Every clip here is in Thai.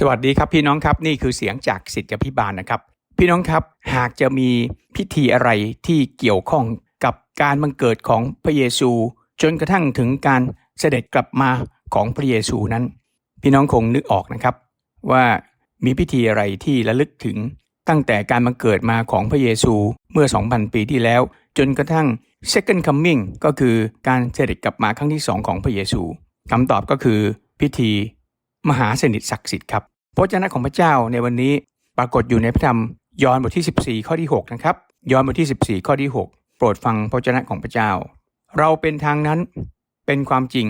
สวัสดีครับพี่น้องครับนี่คือเสียงจากสิทธิพิบาลนะครับ พี่น้องครับหากจะมีพิธีอะไรที่เกี่ยวข้องกับการบังเกิดของพระเยซู จนกระทั่งถึงการเสด็จกลับมาของพระเยซูนั้น พี่น้องคงนึกออกนะครับ ว่ามีพิธีอะไรที่ระลึกถึงตั้งแต่การบังเกิดมาของพระเยซูเมื่อ 2,000 ปีที่แล้ว จนกระทั่ง second coming ก็คือการเสด็จกลับมาครั้งที่สองของพระเยซูคำตอบก็คือพิธี มหาสนิทศักดิ์สิทธิ์ครับพระเจ้าของพระเจ้าในวันนี้ปรากฏอยู่ในพระธรรมยอห์นบทที่ 14 ข้อที่ 6 นะครับ ยอห์นบทที่ 14 ข้อที่ 6 โปรดฟังพระเจ้าของพระเจ้า เราเป็นทางนั้นเป็นความจริง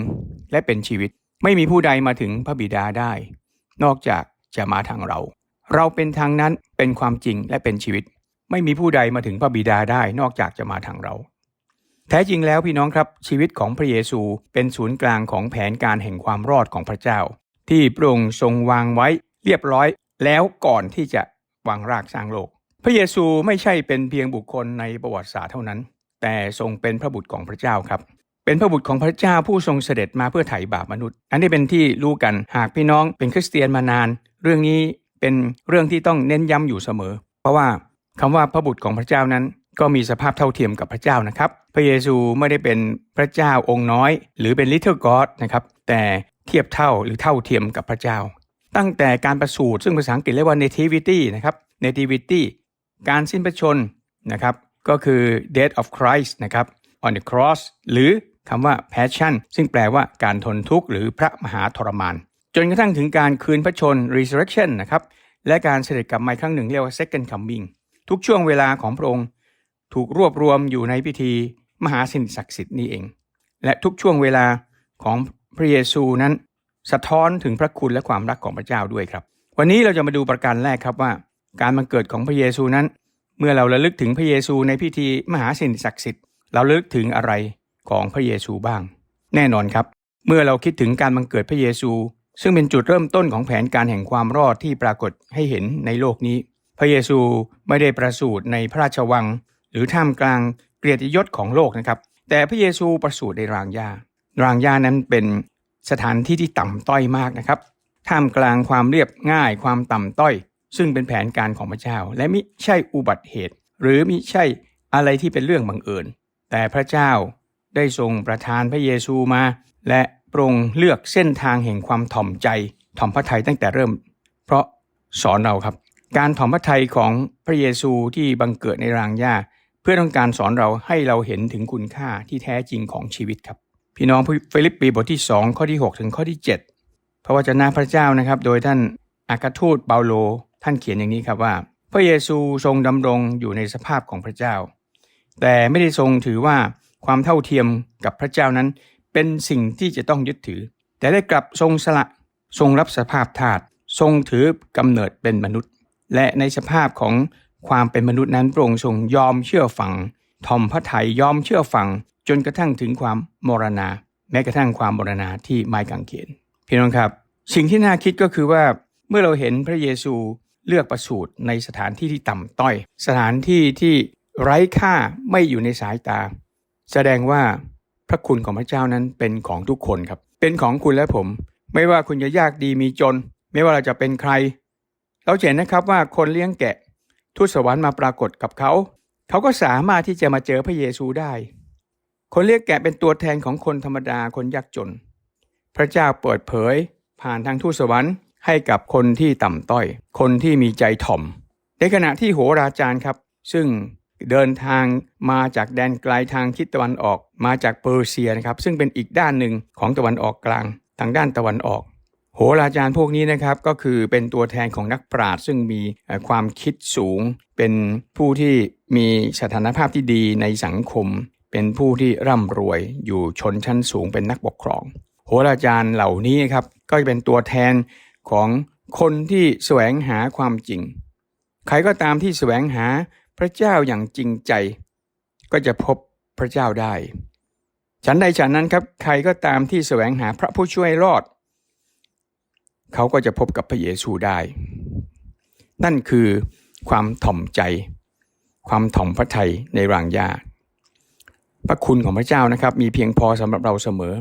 และเป็นชีวิต ไม่มีผู้ใดมาถึงพระบิดาได้ นอกจากจะมาทางเรา เราเป็นทางนั้นเป็นความจริงและเป็นชีวิต ไม่มีผู้ใดมาถึงพระบิดาได้ นอกจากจะมาทางเรา แท้จริงแล้วพี่น้องครับชีวิตของพระเยซูเป็นศูนย์กลางของแผนการแห่งความรอดของพระเจ้า ที่พระองค์ทรงวางไว้เรียบร้อยแล้วก่อนที่จะวางรากสร้างโลก พระเยซูไม่ใช่เป็นเพียงบุคคลในประวัติศาสตร์เท่านั้น แต่ทรงเป็นพระบุตรของพระเจ้าครับ เป็นพระบุตรของพระเจ้าผู้ทรงเสด็จมาเพื่อไถ่บาปมนุษย์ อันนี้เป็นที่รู้กันหากพี่น้องเป็นคริสเตียนมานาน เรื่องนี้เป็นเรื่องที่ต้องเน้นย้ำอยู่เสมอ เพราะว่าคำว่าพระบุตรของพระเจ้านั้น ก็มีสภาพเท่าเทียมกับพระเจ้านะครับ พระเยซูไม่ได้เป็นพระเจ้าองค์น้อย หรือเป็น little god นะครับแต่ เทียบเท่าหรือเท่าเทียมกับพระเจ้า ตั้งแต่การประสูติซึ่งภาษาอังกฤษเรียกว่า nativity นะครับ nativity การสิ้นพระชนนะครับก็คือ death of Christ นะครับ on the cross หรือคำว่า passion ซึ่งแปลว่าการทนทุกข์หรือพระมหาทรมาน จนกระทั่งถึงการคืนพระชน resurrection นะครับและการเสด็จกลับมาอีกครั้งหนึ่งเรียกว่า second coming ทุกช่วงเวลาของพระองค์ ถูกรวบรวมอยู่ในพิธีมหาสินศักดิ์สิทธิ์นี้เอง และทุกช่วงเวลาของ พระเยซูนั้นสะท้อนถึงพระคุณและความรักของพระเจ้าด้วยครับ วันนี้เราจะมาดูประการแรกครับว่า การบังเกิดของพระเยซูนั้น เมื่อเราระลึกถึงพระเยซูในพิธีมหาสินศักดิ์สิทธิ์เราระลึกถึงอะไรของพระเยซูบ้าง แน่นอนครับ เมื่อเราคิดถึงการบังเกิดพระเยซู ซึ่งเป็นจุดเริ่มต้นของแผนการแห่งความรอดที่ปรากฏให้เห็นในโลกนี้ พระเยซูไม่ได้ประสูติในพระราชวัง หรือท่ามกลางเกียรติยศของโลกนะครับ แต่พระเยซูประสูติในรางหญ้า รางหญ้านั้นเป็นสถานที่ที่ต่ำต้อยมากนะครับท่ามกลางความเรียบง่ายความต่ำต้อย ซึ่งเป็นแผนการของพระเจ้า และมิใช่อุบัติเหตุ หรือมิใช่อะไรที่เป็นเรื่องบังเอิญ แต่พระเจ้าได้ทรงประทานพระเยซูมา และปรงเลือกเส้นทางแห่งความถ่อมใจถ่อมพระทัยตั้งแต่เริ่ม เพราะสอนเราครับ การถ่อมพระทัยของพระเยซูที่บังเกิดในรางหญ้า เพื่อต้องการสอนเราให้เราเห็นถึงคุณค่าที่แท้จริงของชีวิตครับ พี่น้องฟิลิปปีบทที่ 2 ข้อที่ 6 ถึงข้อที่ 7 พระวจนะพระเจ้านะครับ โดยท่านอากาทูตเปาโล ท่านเขียนอย่างนี้ครับว่า พระเยซูทรงดำรงอยู่ในสภาพของพระเจ้า แต่ไม่ได้ทรงถือว่าความเท่าเทียมกับพระเจ้านั้น เป็นสิ่งที่จะต้องยึดถือ แต่ได้กลับทรงสละทรงรับสภาพทาสทรงถือกำเนิดเป็นมนุษย์ และในสภาพของความเป็นมนุษย์นั้นพระองค์ทรงยอมเชื่อฟังทอมพระทัยยอมเชื่อฟัง จนกระทั่งถึงความมรณา แม้กระทั่งความมรณาที่ไม้กางเขนพี่น้องครับ สิ่งที่น่าคิดก็คือว่าเมื่อเราเห็นพระเยซูเลือกประสูติในสถานที่ที่ต่ำต้อย สถานที่ที่ไร้ค่าไม่อยู่ในสายตา แสดงว่าพระคุณของพระเจ้านั้นเป็นของทุกคนครับ เป็นของคุณและผม ไม่ว่าคุณจะยากดีมีจน ไม่ว่าเราจะเป็นใคร เราเห็นนะครับว่าคนเลี้ยงแกะ ทูตสวรรค์มาปรากฏกับเขา เขาก็สามารถที่จะมาเจอพระเยซูได้ คนเลี้ยงแกะเป็นตัวแทนของคนธรรมดาคนยากจน พระเจ้าเปิดเผย ผ่านทางทูตสวรรค์ให้กับคนที่ต่ำต้อย คนที่มีใจถ่อม ในขณะที่โหราจารย์ครับ ซึ่งเดินทางมาจากแดนไกลทางทิศตะวันออก มาจากเปอร์เซียนะครับ ซึ่งเป็นอีกด้านหนึ่งของตะวันออกกลาง ทางด้านตะวันออก โหราจารย์พวกนี้นะครับก็คือเป็นตัวแทนของนักปราชญ์ซึ่งมีความคิดสูง เป็นผู้ที่มีสถานภาพที่ดีในสังคม เป็นผู้ที่ร่ำรวยอยู่ชนชั้นสูงเป็นนักปกครอง โหราจารย์เหล่านี้ครับก็จะเป็นตัวแทนของคนที่แสวงหาความจริง ใครก็ตามที่แสวงหาพระเจ้าอย่างจริงใจ ก็จะพบพระเจ้าได้ ฉันใดฉันนั้นครับ ใครก็ตามที่แสวงหาพระผู้ช่วยรอด เขาก็จะพบกับพระเยซูได้ นั่นคือความถ่อมใจ ความถ่อมพระทัยในรางยา พระคุณของพระเจ้านะครับ มีเพียงพอสำหรับเราเสมอ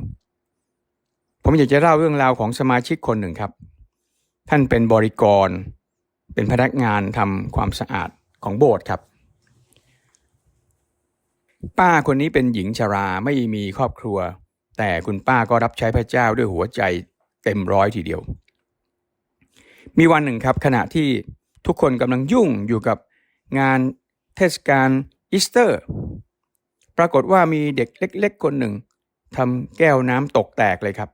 ผมอยากจะเล่าเรื่องราวของสมาชิกคนหนึ่งครับ ท่านเป็นบริกร เป็นพนักงานทำความสะอาดของโบสถ์ครับ ป้าคนนี้เป็นหญิงชราไม่มีครอบครัว แต่คุณป้าก็รับใช้พระเจ้าด้วยหัวใจเต็มร้อยทีเดียว มีวันหนึ่งครับ ขณะที่ทุกคนกำลังยุ่งอยู่กับงานเทศกาลอีสเตอร์ ปรากฏว่ามีเด็กเล็ก ๆ คนหนึ่งทำแก้วน้ำตกแตกเลยครับ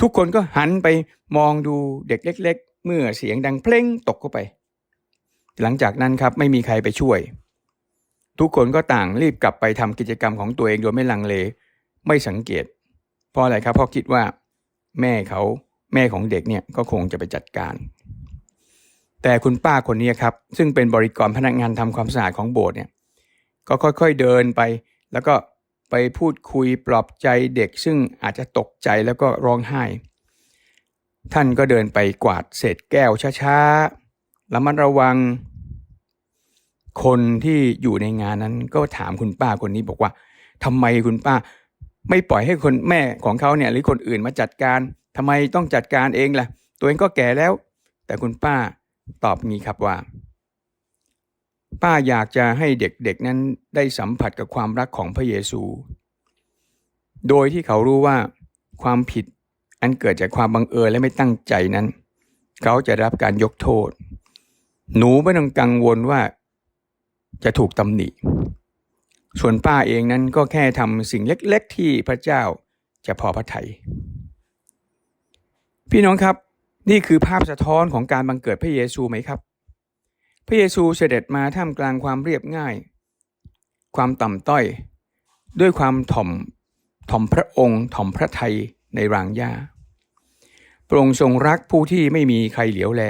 ทุกคนก็หันไปมองดูเด็กเล็ก ๆ เมื่อเสียงดังเพลงตกเข้าไป หลังจากนั้นครับไม่มีใครไปช่วย ทุกคนก็ต่างรีบกลับไปทำกิจกรรมของตัวเองโดยไม่ลังเล ไม่สังเกต เพราะอะไรครับเพราะคิดว่า แม่เขาแม่ของเด็กเนี่ยก็คงจะไปจัดการ แต่คุณป้าคนนี้ครับ ซึ่งเป็นบริกรพนักงานทำความสะอาดของโบสถ์เนี่ย ก็ค่อยๆเดินไป แล้วก็ไปพูดคุยปลอบใจเด็กซึ่งอาจจะตกใจแล้วก็ร้องไห้ ท่านก็เดินไปกวาดเศษแก้วช้าๆระมัดระวัง คนที่อยู่ในงานนั้นก็ถามคุณป้าคนนี้บอกว่าทำไมคุณป้า ไม่ปล่อยให้คนแม่ของเขาเนี่ยหรือคนอื่นมาจัดการทำไมต้องจัดการเองล่ะ ตัวเองก็แก่แล้ว แต่คุณป้าตอบงี้ครับว่า ป้าอยากจะให้เด็กๆนั้นได้สัมผัสกับความรักของพระเยซู โดยที่เขารู้ว่าความผิดอันเกิดจากความบังเอิญและไม่ตั้งใจนั้น เขาจะรับการยกโทษ หนูไม่ต้องกังวลว่าจะถูกตำหนิ ส่วนป้าเองนั้นก็แค่ทำสิ่งเล็กๆ ที่พระเจ้าจะพอพระทัยพี่น้องครับ นี่คือภาพสะท้อนของการบังเกิดพระเยซูไหมครับ พระเยซูเสด็จมาท่ามกลางความเรียบง่าย ความต่ำต้อย ด้วยความถ่อมถ่อมพระองค์ถ่อมพระทัยในรางหญ้าพระองค์ทรงรักผู้ที่ไม่มีใครเหลียวแล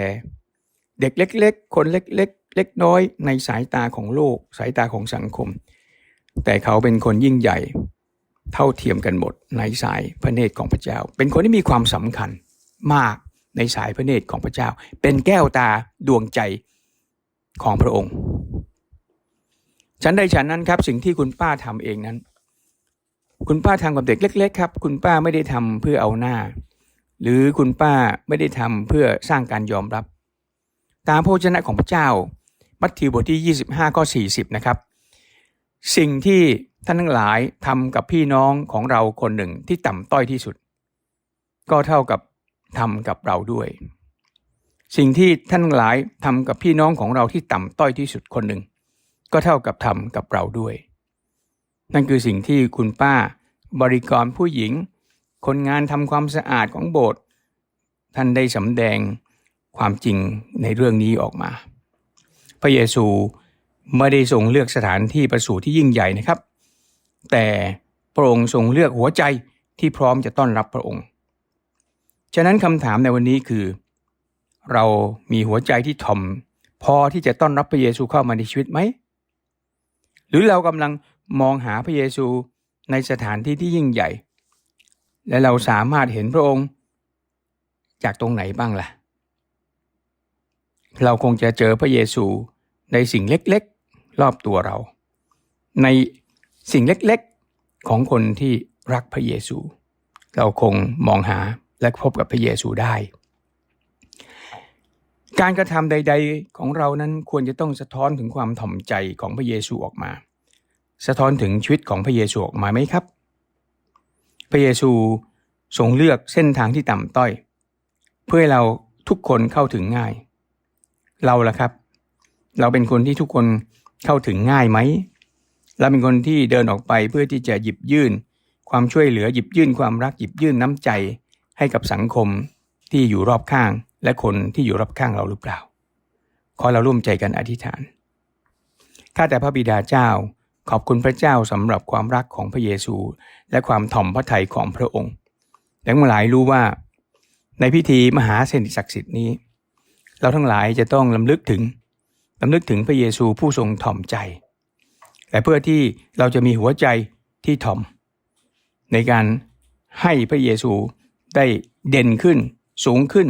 เด็กเล็ก ๆ คนเล็ก ๆ เล็กน้อยในสายตาของโลก สายตาของสังคม แต่เขาเป็นคนยิ่งใหญ่ เท่าเทียมกันหมดในสายพระเนตรของพระเจ้า เป็นคนที่มีความสำคัญมากในสายพระเนตรของพระเจ้า เป็นแก้วตาดวงใจ ของพระองค์ ฉันใดฉันนั้นครับ สิ่งที่คุณป้าทำเองนั้น คุณป้าทำกับเด็กเล็ก ๆ ครับ คุณป้าไม่ได้ทำเพื่อเอาหน้า หรือคุณป้าไม่ได้ทำเพื่อสร้างการยอมรับ ตามพระวจนะของพระเจ้า มัทธิวบทที่ 25ข้อ40 นะครับ สิ่งที่ท่านทั้งหลายทำกับพี่น้องของเราคนหนึ่งที่ต่ำต้อยที่สุด ก็เท่ากับทำกับเราด้วย สิ่งที่ท่านหลายทำกับพี่น้องของเราที่ต่ำต้อยที่สุดคนหนึ่ง ก็เท่ากับทำกับเราด้วย นั่นคือสิ่งที่คุณป้า บริกรผู้หญิง คนงานทำความสะอาดของโบสถ์ท่านได้สำแดงความจริงในเรื่องนี้ออกมา พระเยซูไม่ได้ทรงเลือกสถานที่ประสูติที่ยิ่งใหญ่นะครับ แต่พระองค์ทรงเลือกหัวใจที่พร้อมจะต้อนรับพระองค์ ฉะนั้นคำถามในวันนี้คือ เรามีหัวใจที่ถ่อม พอที่จะต้อนรับพระเยซูเข้ามาในชีวิตไหม หรือเรากำลังมองหาพระเยซูในสถานที่ที่ยิ่งใหญ่ และเราสามารถเห็นพระองค์จากตรงไหนบ้างล่ะ เราคงจะเจอพระเยซูในสิ่งเล็กๆ รอบตัวเรา ในสิ่งเล็กๆของคนที่รักพระเยซู เราคงมองหาและพบกับพระเยซูได้ การกระทำใด ๆ ของเรานั้นควรจะต้องสะท้อนถึงความถ่อมใจของพระเยซูออกมา สะท้อนถึงชีวิตของพระเยซูออกมาไหมครับ พระเยซูทรงเลือกเส้นทางที่ต่ำต้อย เพื่อให้เราทุกคนเข้าถึงง่าย เราล่ะครับ เราเป็นคนที่ทุกคนเข้าถึงง่ายไหมเราเป็นคนที่เดินออกไปเพื่อที่จะหยิบยื่น ความช่วยเหลือหยิบยื่นความรักหยิบยื่นน้ำใจให้กับสังคมที่อยู่รอบข้าง และคนที่อยู่รอบข้างเราหรือเปล่า ขอเราร่วมใจกันอธิษฐาน ข้าแต่พระบิดาเจ้า ขอบคุณพระเจ้าสำหรับความรักของพระเยซู และความถ่อมพระทัยของพระองค์และเมื่อหลายรู้ว่า ในพิธีมหาเสนิศักดิ์สิทธิ์นี้ เราทั้งหลายจะต้องลำลึกถึงลำลึกถึงพระเยซูผู้ทรงถ่อมใจ และเพื่อที่เราจะมีหัวใจที่ถ่อม ในการให้พระเยซูได้เด่นขึ้นสูงขึ้น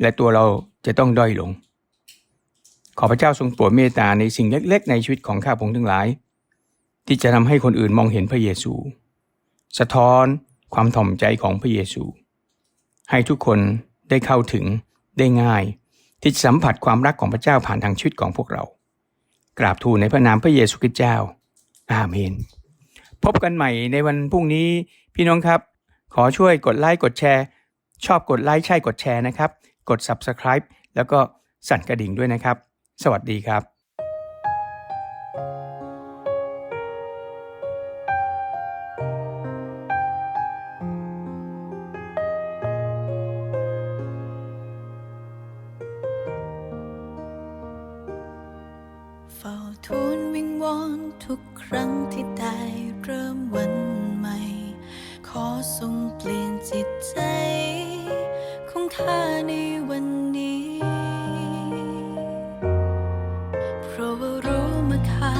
และตัวเราจะต้องด้อยลง ขอพระเจ้าทรงโปรดเมตตาในสิ่งเล็กๆ ในชีวิตของข้าพงทั้งหลาย ที่จะทำให้คนอื่นมองเห็นพระเยซู สะท้อนความถ่อมใจของพระเยซู ให้ทุกคนได้เข้าถึงได้ง่าย ที่จะสัมผัสความรักของพระเจ้าผ่านทางชีวิตของพวกเรา กราบทูลในพระนามพระเยซูคริสต์เจ้า อาเมน พบกันใหม่ในวันพรุ่งนี้พี่น้องครับ ขอช่วยกดไลค์กดแชร์ ชอบกดไลค์ใช่กดแชร์นะครับ กด Subscribe แล้วก็สั่นกระดิ่งด้วยนะครับ สวัสดีครับเฝ้าทูลวิงวอนทุกครั้งที่ได้เริ่มวันใหม่ ขอทรงเปลี่ยนจิตใจ เพราะว่ารู้มาคา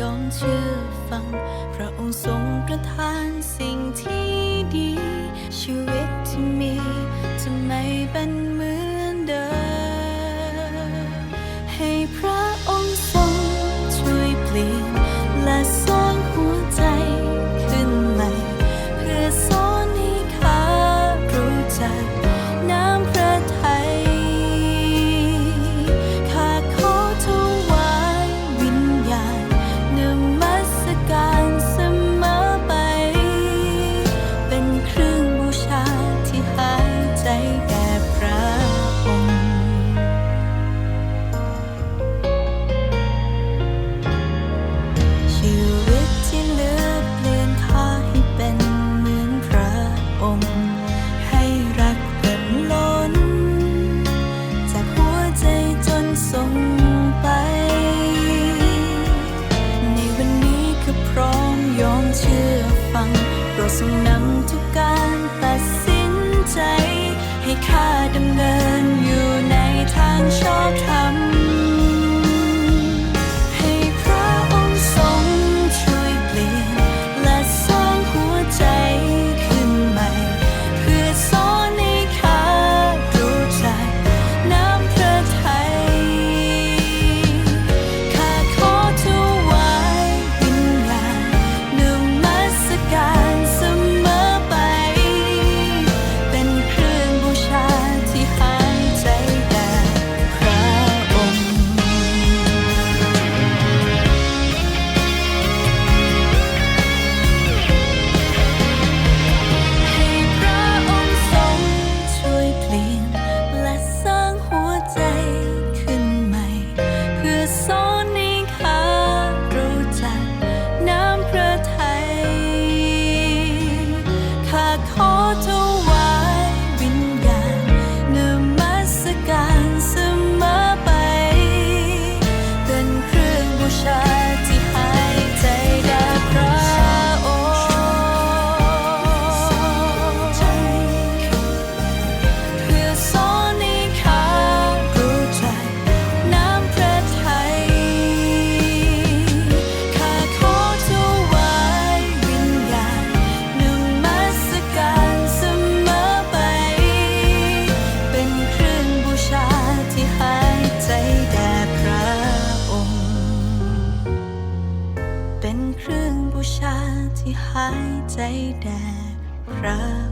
ยอมเชื่อฟัง พระองค์ทรงประทานสิ่งที่ดี ชีวิตที่มีจะไม่เป็น รื่อ